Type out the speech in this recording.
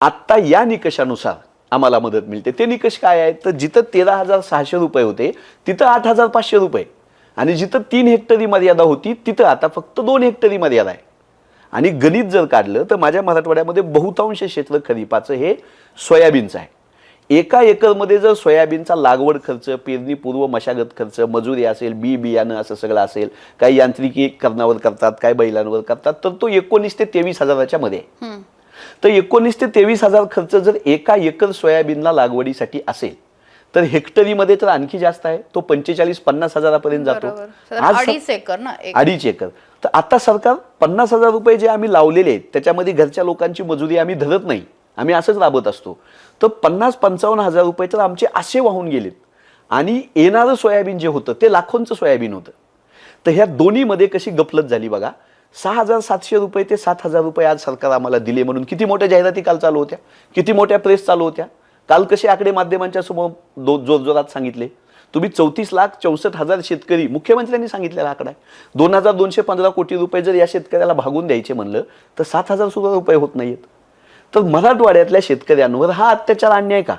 आत्ता या निकषानुसार आम्हाला मदत मिळते. ते निकष काय आहे तर जिथं तेरा हजार सहाशे रुपये होते तिथं आठ हजार पाचशे रुपये. आणि जिथं तीन हेक्टरी मर्यादा होती तिथं आता फक्त दोन हेक्टरी मर्यादा आहे. आणि गणित जर काढलं तर माझ्या मराठवाड्यामध्ये बहुतांश क्षेत्र खरीपाचं हे सोयाबीनचं आहे. एका एकरमध्ये जर सोयाबीनचा लागवड खर्च पेरणीपूर्व मशागत खर्च मजुरी असेल बी बियाणं असं सगळं असेल काही यांत्रिकीकरणावर करतात काही बैलांवर करतात तर तो एकोणीस ते तेवीस हजाराच्या मध्ये आहे. तर एकोणीस ते तेवीस हजार खर्च जर एका एकर सोयाबीनला लागवडीसाठी असेल तर हेक्टरीमध्ये तर आणखी जास्त आहे. तो पंचेचाळीस पन्नास हजारापर्यंत जातो. अडीच एकर ना अडीच एकर. तर आता सरकार पन्नास हजार रुपये जे आम्ही लावलेले आहेत त्याच्यामध्ये घरच्या लोकांची मजुरी आम्ही धरत नाही. आम्ही असंच राबत असतो. तर पन्नास पंचावन्न हजार रुपये तर आमचे असे वाहून गेलेत. आणि येणारं सोयाबीन जे होतं ते लाखोंचं सोयाबीन होतं. तर ह्या दोन्हीमध्ये कशी गफलत झाली बघा. सहा हजार सातशे रुपये ते सात हजार रुपये आज सरकार आम्हाला दिले म्हणून. किती मोठ्या जाहिराती काल चालू होत्या? किती मोठ्या प्रेस चालू होत्या? काल कसे आकडे माध्यमांच्या समोर दो जोरजोरात सांगितले. तुम्ही चौतीस लाख चौसष्ट हजार शेतकरी मुख्यमंत्र्यांनी सांगितलेला आकडा आहे. दोन हजार दोनशे पंधरा कोटी रुपये जर या शेतकऱ्याला भागून द्यायचे म्हणलं तर सात हजार सुद्धा रुपये होत नाहीत तर मराठवाड्यातल्या शेतकऱ्यांवर हा अत्याचार अन्याय का?